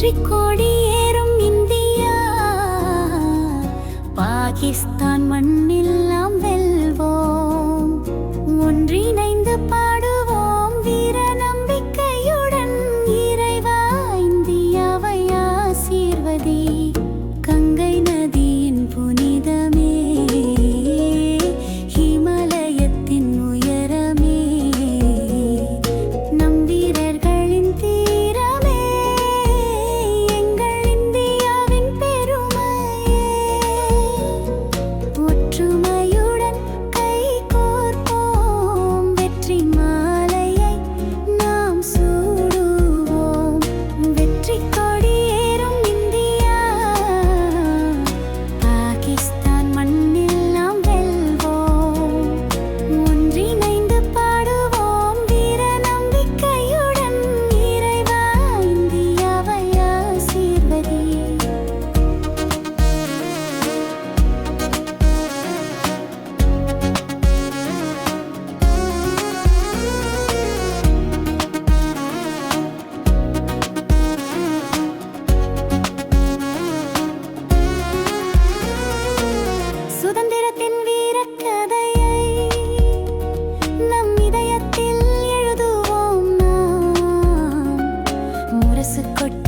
வெற்றி கொடி ஏறும் இந்தியா. பாகிஸ்தான் மண்ணில்லா மனசு கொட்டி.